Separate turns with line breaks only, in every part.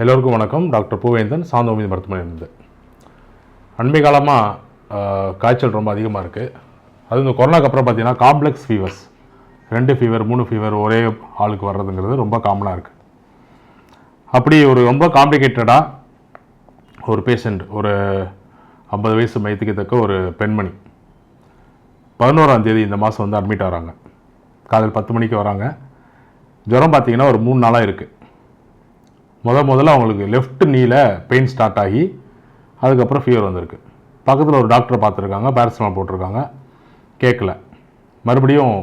எல்லோருக்கும் வணக்கம். டாக்டர் பூவேந்தன் சாந்தோமி மருத்துவமனையிலிருந்து. அண்மை காலமாக காய்ச்சல் ரொம்ப அதிகமாக இருக்குது அது இந்த கொரோனாக்கு அப்புறம் பார்த்திங்கன்னா காம்ப்ளெக்ஸ் ஃபீவர்ஸ் ரெண்டு ஃபீவர் மூணு ஃபீவர் ஒரே ஆளுக்கு வர்றதுங்கிறது ரொம்ப காமனாக இருக்குது அப்படி ஒரு ரொம்ப காம்ப்ளிகேட்டடாக ஒரு பேஷண்ட் ஒரு ஐம்பது வயசு மயத்துக்கத்தக்க ஒரு பெண்மணி பதினோராம் தேதி இந்த மாதம் வந்து அட்மிட் ஆகிறாங்க காலையில் பத்து மணிக்கு வராங்க. ஜுரம் பார்த்தீங்கன்னா ஒரு மூணு நாளாக இருக்குது முத முதல்ல அவங்களுக்கு லெஃப்ட் நீல பெயின் ஸ்டார்ட் ஆகி அதுக்கப்புறம் ஃபீவர் வந்திருக்கு. பக்கத்தில் ஒரு டாக்டரை பார்த்துருக்காங்க பேரசிட்டமால் போட்டிருக்காங்க கேட்கல. மறுபடியும்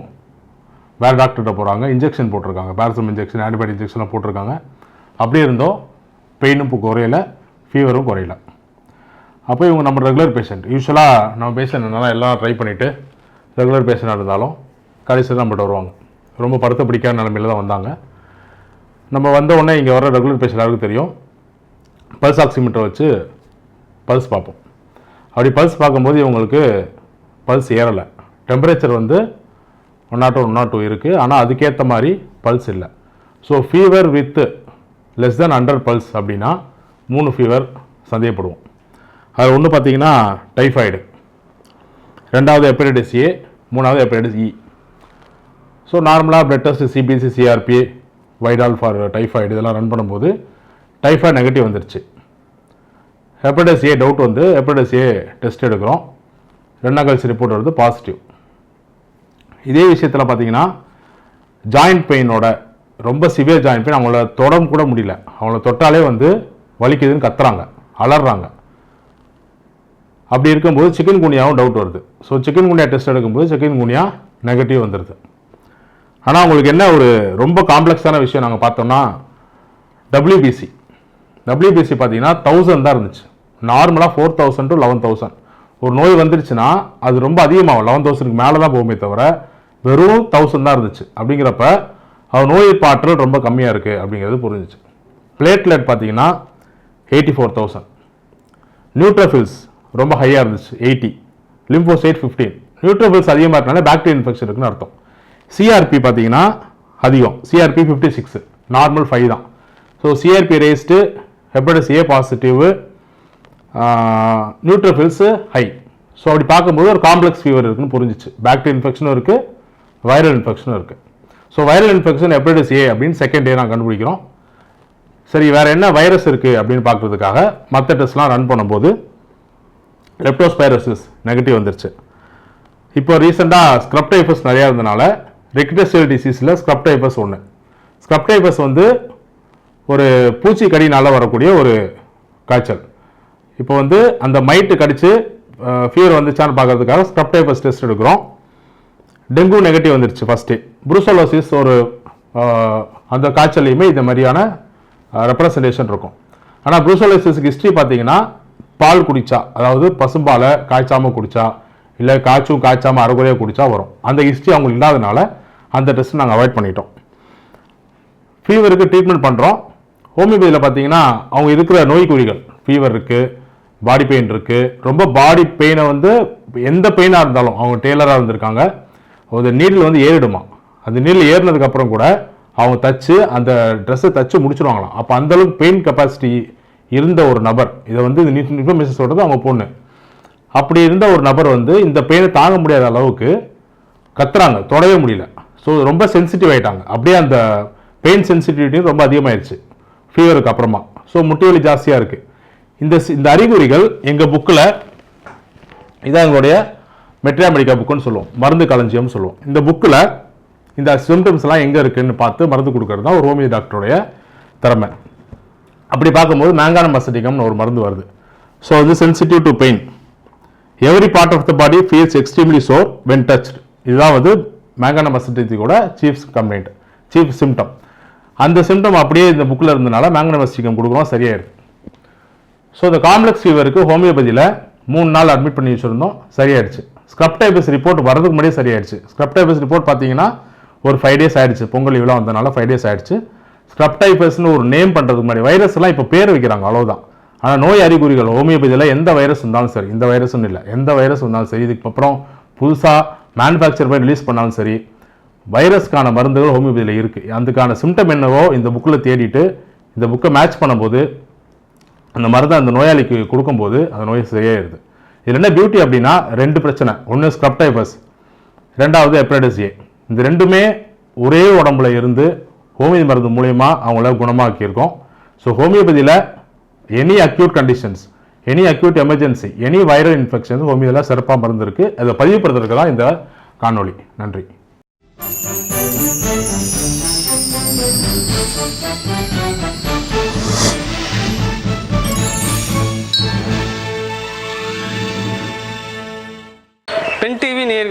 வேறு டாக்டர்கிட்ட போகிறாங்க இன்ஜெக்ஷன் போட்டிருக்காங்க பேரசிமல் இன்ஜெக்ஷன் ஆன்டிபயோட்டிக் இன்ஜெக்ஷன்லாம் போட்டிருக்காங்க. அப்படியே இருந்தோம் பெயினும் இப்போ குறையல ஃபீவரும் குறையல. அப்போ இவங்க நம்ம ரெகுலர் பேஷண்ட் யூஸ்வலாக நம்ம பேஷண்ட் எல்லாம் ட்ரை பண்ணிவிட்டு ரெகுலர் பேஷண்ட்டாக இருந்தாலும் கடைசியில் நம்மகிட்ட வருவாங்க. ரொம்ப படுத்த பிடிக்காத நிலமையில தான் வந்தாங்க. நம்ம வந்த உடனே இங்கே வர ரெகுலர் பேஷண்ட் எல்லாருக்கும் தெரியும். பல்ஸ் ஆக்சிமீட்டர் வச்சு பல்ஸ் பார்ப்போம். அப்படி பல்ஸ் பார்க்கும்போது இவங்களுக்கு பல்ஸ் ஏறலை. டெம்பரேச்சர் வந்து one nought one nought two இருக்குது ஆனால் அதுக்கேற்ற மாதிரி பல்ஸ் இல்லை. So fever with less than hundred pulse அப்படின்னா மூணு ஃபீவர் சந்தேகப்படுவோம். அது ஒன்று பார்த்தீங்கன்னா டைஃபாய்டு ரெண்டாவது ஹெப்படைட்டிஸ் ஏ மூணாவது ஹெப்படைட்டிஸ் இ ஸோ நார்மலாக blood test CBC CRP Widal for typhoid இதெல்லாம் ரன் பண்ணும்போது டைஃபாய்டு நெகட்டிவ் வந்துருச்சு. ஹெப்படைஸ் ஏ டவுட் வந்து ஹெப்படைஸ் ஏ டெஸ்ட் எடுக்கிறோம். ரெண்டாகல்ஸ் கழிச்சு ரிப்போர்ட் வருது பாசிட்டிவ் இதே விஷயத்தில் பார்த்தீங்கன்னா ஜாயிண்ட் பெயினோட ரொம்ப சிவியர் ஜாயிண்ட் பெயின் அவங்கள தொடம் கூட முடியல. அவங்கள தொட்டாலே வந்து வலிக்குதுன்னு கத்துறாங்க அலறாங்க அப்படி இருக்கும்போது சிக்கன் குனியாவும் டவுட் வருது. ஸோ சிக்கன் குனியா டெஸ்ட் எடுக்கும்போது சிக்கன் குனியா நெகட்டிவ் வந்துடுது ஆனால் உங்களுக்கு என்ன ஒரு ரொம்ப காம்ப்ளெக்ஸான விஷயம் நாங்கள் பார்த்தோம்னா டபிள்யூபிசி டபிள்யூபிசி பார்த்தீங்கன்னா தௌசண்ட் தான் இருந்துச்சு. நார்மலாக four thousand to eleven thousand ஒரு நோய் வந்துருச்சுன்னா அது ரொம்ப அதிகமாகும். லெவன் தௌசண்ட்க்கு மேலே தான் போகுமே தவிர வெறும் தௌசண்ட் தான் இருந்துச்சு. அப்படிங்கிறப்ப அவர் நோய் பாற்றல் ரொம்ப கம்மியாக இருக்குது அப்படிங்கிறது புரிஞ்சிச்சு. பிளேட்லெட் பார்த்தீங்கன்னா எயிட்டி ஃபோர் தௌசண்ட் நியூட்ரோஃபில்ஸ் ரொம்ப ஹையாக இருந்துச்சு எயிட்டி லிம்போசைட் ஃபிஃப்டீன் நியூட்ரோஃபில்ஸ் அதிகமாக இருக்கனால பாக்டீரியல் இன்ஃபெக்ஷன் இருக்குன்னு அர்த்தம். சிஆர்பி பார்த்தீங்கன்னா அதிகம். CRP fifty six normal five தான். So CRP raised hepatitis A positive neutrophils high so அப்படி பார்க்கும்போது ஒரு காம்ப்ளெக்ஸ் ஃபீவர் இருக்குன்னு புரிஞ்சிச்சு. பேக்டீரியல் இன்ஃபெக்ஷனும் இருக்குது வைரல் இன்ஃபெக்ஷனும் இருக்குது so viral infection hepatitis A அப்படின்னு செகண்ட் டே நான் கண்டுபிடிக்கிறோம். சரி வேறு என்ன வைரஸ் இருக்குது அப்படின்னு பார்க்குறதுக்காக மற்ற டெஸ்ட்லாம் ரன் பண்ணும்போது லெப்டோஸ்பைரசிஸ் நெகட்டிவ் வந்துருச்சு. இப்போ ரீசெண்டாக ஸ்க்ரப்டைஃபஸ் நிறையா இருந்தனால ரெக்டஸ்டல் டிசீஸில் ஸ்க்ரப்டைபஸ் ஒன்று ஸ்க்ரப்டைபஸ் வந்து ஒரு பூச்சி கடினால் வரக்கூடிய ஒரு காய்ச்சல். இப்போ வந்து அந்த மைட்டு கடித்து ஃபீவர் வந்துச்சான்னு பார்க்கறதுக்காக ஸ்க்ரப்டைபஸ் டெஸ்ட் எடுக்கிறோம். டெங்கு நெகட்டிவ் வந்துருச்சு ஃபஸ்ட்டு புருசலோசிஸ் ஒரு அந்த காய்ச்சல்லையுமே இந்த மாதிரியான ரெப்ரசன்டேஷன் இருக்கும். ஆனால் புருசலோசிஸ்க்கு ஹிஸ்ட்ரி பார்த்தீங்கன்னா பால் குடித்தா அதாவது பசும்பாலை காய்ச்சாமல் குடித்தா இல்லை காய்ச்சும் காய்ச்சாமல் அரைகுறையாக குடித்தா வரும். அந்த ஹிஸ்ட்ரி அவங்களுக்கு இல்லாதனால அந்த டெஸ்ட் நாங்கள் அவாய்ட் பண்ணிட்டோம். ஃபீவருக்கு ட்ரீட்மெண்ட் பண்ணுறோம் ஹோமியோபதியில் பார்த்தீங்கன்னா அவங்க இருக்கிற நோய்க்குறிகள் ஃபீவர் இருக்குது பாடி பெயின் இருக்குது ரொம்ப பாடி பெயினை வந்து எந்த பெயினாக இருந்தாலும் அவங்க டெய்லராக இருந்திருக்காங்க. ஒரு நீடில் வந்து ஏறிடுமா. அந்த நீடில் ஏறினதுக்கப்புறம் கூட அவங்க தச்சு அந்த ட்ரெஸ்ஸை தச்சு முடிச்சிருவாங்களாம். அப்போ அந்தளவுக்கு பெயின் கெப்பாசிட்டி இருந்த ஒரு நபர் இதை வந்து இது இன்ஃபர்மேஷன் சொல்கிறது அவங்க பொண்ணு. அப்படி இருந்த ஒரு நபர் வந்து இந்த பெயினை தாங்க முடியாத அளவுக்கு கத்துறாங்க தொடவே முடியல. ஸோ ரொம்ப சென்சிட்டிவ் ஆகிட்டாங்க அப்படியே அந்த பெயின் சென்சிட்டிவிட்டியும் ரொம்ப அதிகமாகிடுச்சு ஃபீவருக்கு அப்புறமா. ஸோ முட்டி வலி ஜாஸ்தியாக இருக்குது இந்த இந்த அறிகுறிகள் எங்கள் புக்கில் இதான் எங்களுடைய மெட்ரியா மெடிக்கா புக்குன்னு சொல்லுவோம். மருந்து களஞ்சியம்னு சொல்லுவோம். இந்த புக்கில் இந்த சிம்டம்ஸ்லாம் எங்கே இருக்குன்னு பார்த்து மருந்து கொடுக்கறது தான் ஒரு ஹோமியோ டாக்டருடைய திறமை. அப்படி பார்க்கும்போது மேங்கான மசடிகம்னு ஒரு மருந்து வருது. ஸோ வந்து sensitive to pain every part of the body feels extremely sore when touched இதுதான் வந்து மேகன மசிட்டி கூட சீஃப் கம்ப்ளைண்ட் சீஃப் சிம்டம் அந்த சிம்டம் அப்படியே இந்த புக்கில் இருந்தனால மேங்கன மசிக்கம் கொடுக்குறோம் சரியாயிருக்கு. ஸோ இந்த காம்ப்ளெக்ஸ் ஃபீவருக்கு ஹோமியோபதியில் மூணு நாள் அட்மிட் பண்ணி வச்சுருந்தோம் சரியாயிடுச்சு. ஸ்க்ரப்டைபஸ் ரிப்போர்ட் வரதுக்கு முன்னாடியே சரியாயிடுச்சு. ஸ்க்ரப்டைபஸ் ரிப்போர்ட் பார்த்தீங்கன்னா ஒரு ஃபைவ் டேஸ் ஆயிடுச்சு. பொங்கல் இவ்வளோ வந்தனால ஃபைவ் டேஸ் ஆயிடுச்சு. ஸ்க்ரப்டைபஸ்னு ஒரு நேம் பண்ணுறதுக்கு முன்னாடி வைரஸ்லாம் இப்போ பேர் வைக்கிறாங்க அவ்வளோதான் ஆனால் நோய் அறிகுறிகள் ஹோமியோபதியில் எந்த வைரஸ் இருந்தாலும் சரி இந்த வைரஸ்னு இல்லை. எந்த வைரஸ் இருந்தாலும் சரி இதுக்கு அப்புறம் புதுசாக மேனுஃபேக்சர் பண்ணி ரிலீஸ் பண்ணாலும் சரி வைரஸ்க்கான மருந்துகள் ஹோமியோபதியில் இருக்குது அதுக்கான சிம்டம் என்னவோ இந்த புக்கில் தேடிட்டு இந்த புக்கை மேட்ச் பண்ணும்போது அந்த மருந்தை அந்த நோயாளிக்கு கொடுக்கும்போது அந்த நோய் சரியாயிருது. இதில் என்ன பியூட்டி அப்படின்னா ரெண்டு பிரச்சனை. ஒன்று ஸ்க்ரப் டைபஸ் ரெண்டாவது ஹெப்படைட்டிஸ் ஏ இந்த ரெண்டுமே ஒரே உடம்புல இருந்து ஹோமியோ மருந்து மூலயமா அவங்கள குணமாக்கியிருக்கோம். So ஹோமியோபதியில் any acute conditions any acute emergency any viral infection ஹோமியோவில் சிறப்பாக மருந்து அதை பதிவுபடுத்துறதுக்கு தான் இந்த காணொளி. நன்றி.
பென்